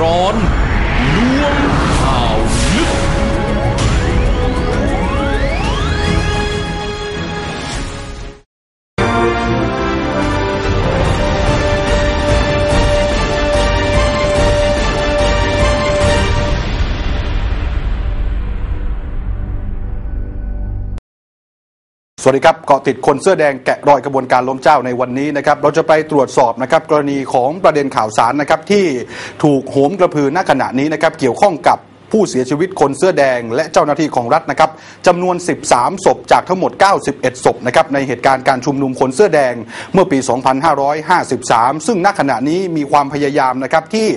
ร้อน สวัสดีครับเกาะติดคนเสื้อแดงแกะรอยกระบวนการล้มเจ้าในวันนี้นะครับเราจะไปตรวจสอบนะครับกรณีของประเด็นข่าวสารนะครับที่ถูกโหมกระพือณขณะนี้นะครับเกี่ยวข้องกับ ผู้เสียชีวิตคนเสื้อแดง และเจ้าหน้าที่ของรัฐนะครับจำนวน 13 ศพจากทั้งหมด 91 ศพนะครับในเหตุการณ์การชุมนุมคนเสื้อแดงเมื่อปี 2553 ซึ่งณขณะนี้มีความพยายามนะครับที่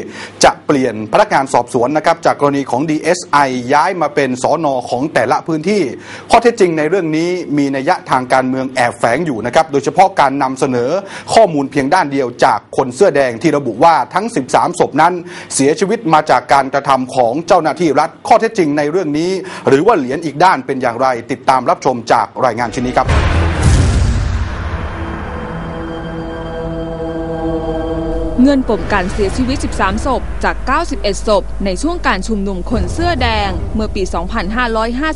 จะเปลี่ยนพนักงานสอบสวนนะครับจากกรณีของ DSI ย้ายมาเป็นสอนอของแต่ละพื้นที่ ข้อเท็จจริงในเรื่องนี้มีนัยยะทางการเมืองแอบแฝงอยู่นะครับโดยเฉพาะการนำเสนอข้อมูลเพียงด้านเดียวจากคนเสื้อแดงที่ระบุว่าทั้ง 13 ศพนั้นเสียชีวิตมาจากการกระทำของเจ้าหน้าที่รัฐข้อเท็จจริงในเรื่องนี้ หรือว่าเหรียญอีกด้านเป็นอย่างไร ติดตามรับชมจากรายงานชิ้นนี้ครับ เงื่อนปมการเสียชีวิต 13 ศพ จาก 91 ศพ ในช่วงการชุมนุมคนเสื้อแดง เมื่อปี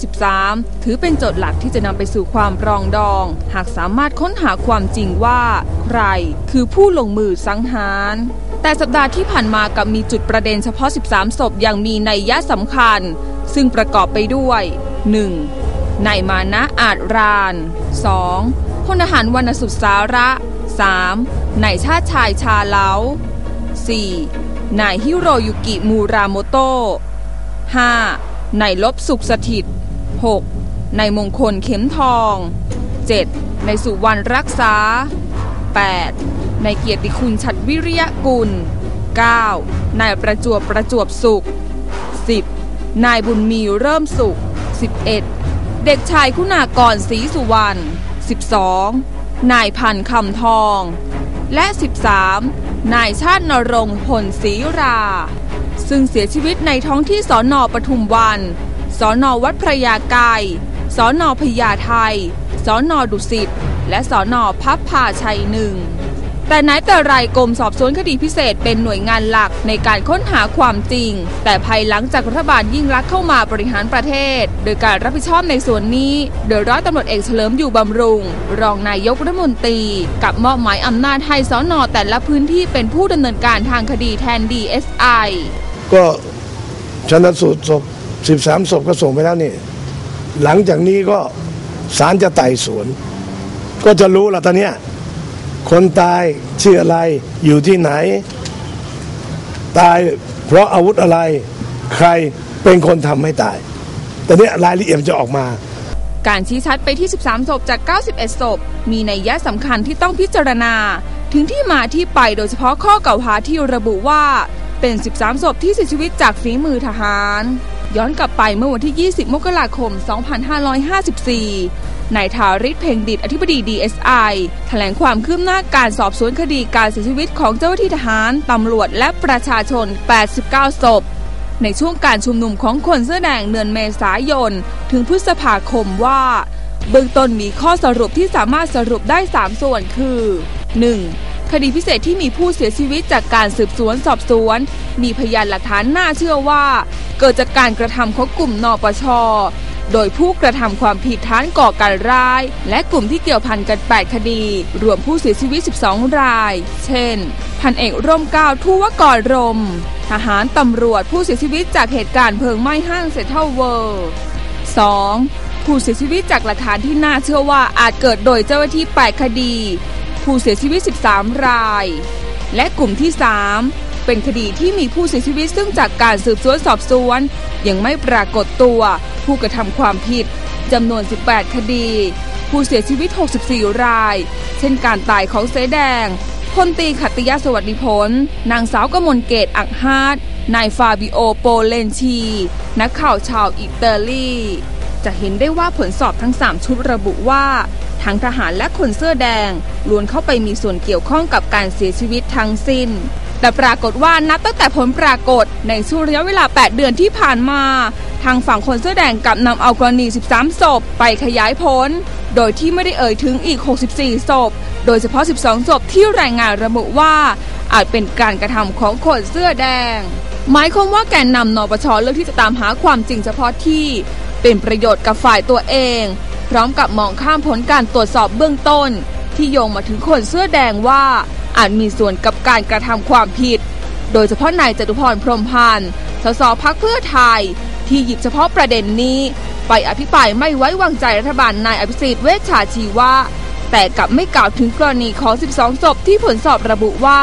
2553 ถือเป็นโจทย์หลักที่จะนำไปสู่ความปรองดอง หากสามารถค้นหาความจริงว่า ใครคือผู้ลงมือสังหารแต่สัปดาห์ที่ผ่านมากับมีจุดประเด็นเฉพาะ 13 ศพอย่างมีนัยยะสำคัญ ซึ่งประกอบไปด้วย 1. นายมานะอาจราน 2. พลทหารวรรณสุดสาระ 3. นายชาติชายชาเล้า 4. นายฮิโรยุกิมูราโมโต 5. นายลบสุขสถิต 6. นายมงคลเข็มทอง 7. นายสุวรรณรักษา 8. นายเกียรติคุณชัดวิริยกุล 9. นายประจวบประจวบสุข 10. นายบุญมีเริ่มสุข 11. เด็กชายคุณากรศรีสุวรรณ 12. นายพันคำทอง และ 13. นายชาตินรงผลศรีรา ซึ่งเสียชีวิตในท้องที่สอนอปทุมวัน สอนอวัดพระยาไกรสอนอพญาไทสอนอดุสิต และสอนอพับพาชัยหนึ่ง แต่ไหนแต่ไรกรมสอบสวนคดีพิเศษเป็นหน่วยงานหลักในการค้นหาความจริง แต่ภายหลังจากรัฐบาลยิ่งรักษณ์เข้ามาบริหารประเทศ โดยการรับผิดชอบในส่วนนี้โดยร้อยตำรวจเอกเฉลิมอยู่บำรุง รองนายกรัฐมนตรี กับมอบหมายอำนาจให้สอนอแต่ละพื้นที่เป็นผู้ดำเนินการทางคดีแทน DSI ก็ชนะสูตรศพ 13 ศพก็ส่งไปแล้วนี่ หลังจากนี้ก็ศาลจะไต่สวน ก็จะรู้ละตอนเนี้ย คนตายชื่ออะไรอยู่ที่ไหน ตายเพราะอาวุธอะไร ใครเป็นคนทำให้ตายตอนเนี้ยรายละเอียดจะออกมา การชี้ชัดไปที่ 13 ศพจาก 91 ศพ มีนัยยะสำคัญที่ต้องพิจารณา ถึงที่มาที่ไปโดยเฉพาะข้อกล่าวหาที่ระบุว่า เป็น 13 ศพที่เสียชีวิตจากฝีมือทหาร ย้อนกลับไปเมื่อวันที่ 20 มกราคม 2554 นายทาริศเพ่งดิตอธิบดี DSI แถลงความคืบหน้าการสอบสวนคดีการเสียชีวิตของเจ้าหน้าที่ทหาร ตำรวจและประชาชน 89 ศพ ในช่วงการชุมนุมของคนเสื้อแดงเดือนเมษายน ถึงพฤษภาคมว่า เบื้องต้นมีข้อสรุปที่สามารถสรุปได้ 3 ส่วนคือ 1. คดีพิเศษที่มีผู้เสียชีวิตจากการสืบสวนสอบสวน มีพยานหลักฐานน่าเชื่อว่า เกิดจากการกระทำของกลุ่มนปช โดยผู้กระทำความผิดฐานก่อการร้าย และกลุ่มที่เกี่ยวพันกัน 8 คดี รวมผู้เสียชีวิต 12 ราย เช่น พันเอกร่มเก้าทุวกรรม ทหารตำรวจผู้เสียชีวิตจากเหตุการณ์เพลิงไหม้ห้างเซ็นทรัลเวิลด์ 2. ผู้เสียชีวิตจากหลักฐานที่น่าเชื่อว่าอาจเกิดโดยเจ้าหน้าที่8คดี ผู้เสียชีวิต 13 ราย และกลุ่มที่ 3 เป็นคดีที่มีผู้เสียชีวิตซึ่งจากการสืบสวนสอบสวน ยังไม่ปรากฏตัวผู้กระทำความผิดจำนวน 18 คดี ผู้เสียชีวิต 64 ราย เช่นการตายของเสแดงพลตีขัตติยาสวัสดิผล นางสาวกมลเกตอักฮาดนายฟาบิโอโปเลนชี นักข่าวชาวอิตาลี จะเห็นได้ว่าผลสอบทั้ง 3 ชุดระบุว่า ทั้งทหารและคนเสื้อแดงล้วนเข้าไปมีส่วนเกี่ยวข้องกับการเสียชีวิตทั้งสิ้น แต่ปรากฏว่านับตั้งแต่ผลปรากฏในช่วงระยะเวลา 8 เดือนที่ผ่านมา ทางฝั่งคนเสื้อแดงกับนำเอากรณี 13 ศพไปขยายผล โดยที่ไม่ได้เอ่ยถึงอีก 64 ศพ โดยเฉพาะ 12 ศพที่รายงานระบุว่า อาจเป็นการกระทำของคนเสื้อแดง หมายความว่าแกนนำนปชเลือกที่จะตามหาความจริงเฉพาะที่เป็นประโยชน์กับฝ่ายตัวเอง พร้อมกับมองข้ามผลการตรวจสอบเบื้องต้น ที่โยงมาถึงคนเสื้อแดงว่าอาจมีส่วนกับการกระทำความผิด โดยเฉพาะนายจตุพรพรมพันธ์สสพักเพื่อไทย ที่หยิบเฉพาะประเด็นนี้ ไปอภิปรายไม่ไว้วางใจรัฐบาลนายอภิสิทธิ์เวชชาชีวะแต่กลับไม่กล่าวถึงกรณีของ 12 ศพที่ผลสอบระบุว่า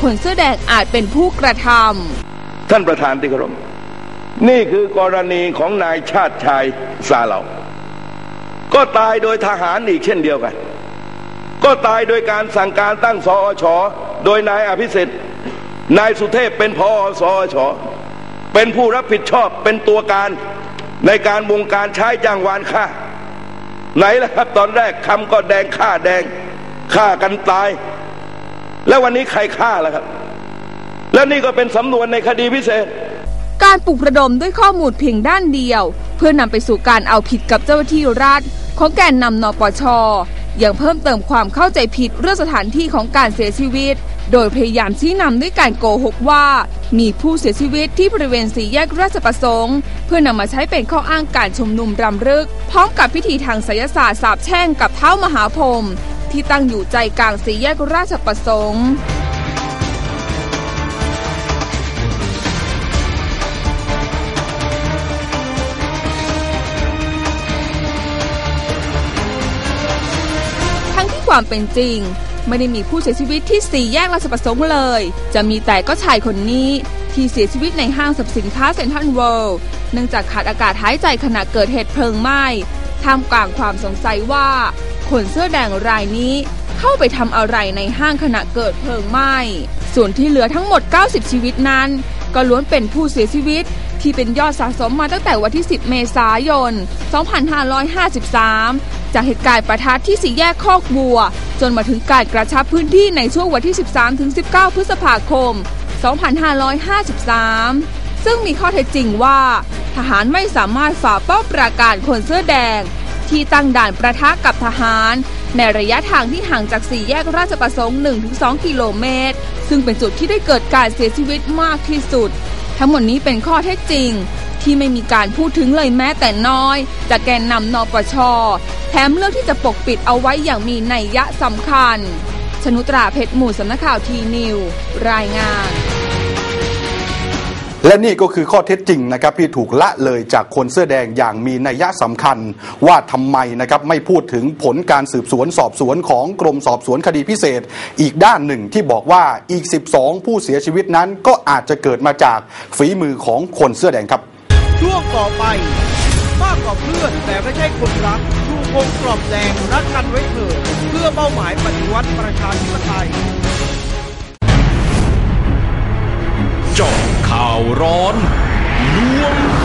คนเสื้อแดงอาจเป็นผู้กระทำท่านประธานที่เคารพนี่คือกรณีของนายชาติชายซาเหลา ก็ตายโดยทหารอีกเช่นเดียวกัน ก็ตายโดยการสั่งการตั้งสอชอโดยนายอภิสิทธิ์นายสุเทพเป็นพอสอชอเป็นผู้รับผิดชอบเป็นตัวการในการวงการใช้จ้างวานฆ่าไหนล่ะครับ ตอนแรกคำก็แดงฆ่าแดงฆ่ากันตาย แล้ววันนี้ใครฆ่าล่ะครับ และนี่ก็เป็นสำนวนในคดีพิเศษ การปลุกระดมด้วยข้อมูลเพียงด้านเดียว เพื่อนำไปสู่การเอาผิดกับเจ้าหน้าที่รัฐ ของแกนนำนปชยังเพิ่มเติมความเข้าใจผิดเรื่องสถานที่ของการเสียชีวิต โดยพยายามชี้นำด้วยการโกหกว่า มีผู้เสียชีวิตที่บริเวณสี่แยกราชประสงค์ เพื่อนำมาใช้เป็นข้ออ้างการชุมนุมรำลึก พร้อมกับพิธีทางไสยศาสตร์สาบแช่งกับเท้ามหาพรมที่ตั้งอยู่ใจกลางสี่แยกราชประสงค์ ความเป็นจริง ไม่ได้มีผู้เสียชีวิตที่สี่แยกราชประสงค์เลย จะมีแต่ก็ชายคนนี้ที่เสียชีวิตในห้างสรรพสินค้าเซ็นทรัลเวิลด์เนื่องจากขาดอากาศหายใจขณะเกิดเหตุเพลิงไหม้ท่ามกลางความสงสัยว่า คนเสื้อแดงรายนี้เข้าไปทำอะไรในห้างขณะเกิดเพลิงไหม้ ส่วนที่เหลือทั้งหมด 90 ชีวิตนั้น ก็ล้วนเป็นผู้เสียชีวิตที่เป็นยอดสะสมมาตั้งแต่วันที่ 10 เมษายน 2553 จากเหตุการณ์ประทัดที่สี่แยกคอกวัว จนมาถึงการกระชับพื้นที่ในช่วงวันที่ 13-19 พฤษภาคม 2553 ซึ่งมีข้อเท็จจริงว่า ทหารไม่สามารถฝ่าเป้าปราการคนเสื้อแดง ที่ตั้งด่านประทะกับทหาร ในระยะทางที่ห่างจากสี่แยกราชประสงค์ 1-2 กิโลเมตร ซึ่งเป็นจุดที่ได้เกิดการเสียชีวิตมากที่สุด ทั้งหมดนี้เป็นข้อเท็จจริง ที่ไม่มีการพูดถึงเลยแม้แต่น้อย จากแกนนำนปช แถมเลือกที่จะปกปิดเอาไว้อย่างมีนัยยะสำคัญ ชนุตราเพชรหมู่สำนักข่าวทีนิว รายงานและนี่ก็คือข้อเท็จจริงนะครับที่ถูกละเลยจากคนเสื้อแดงอย่างมีนัยยะสำคัญ ว่าทำไมนะครับไม่พูดถึงผลการสืบสวนสอบสวนของกรมสอบสวนคดีพิเศษ อีกด้านหนึ่งที่บอกว่าอีก 12 ผู้เสียชีวิตนั้นก็อาจจะเกิดมาจากฝีมือของคนเสื้อแดงครับ ช่วงต่อไป มากกว่าเพื่อนแต่ไม่ใช่คนรักชูวงกรอบแดงรักกันไว้เถิดเพื่อเป้าหมายปฏิวัติประชาธิปไตยจาะข่าวร้อนลวง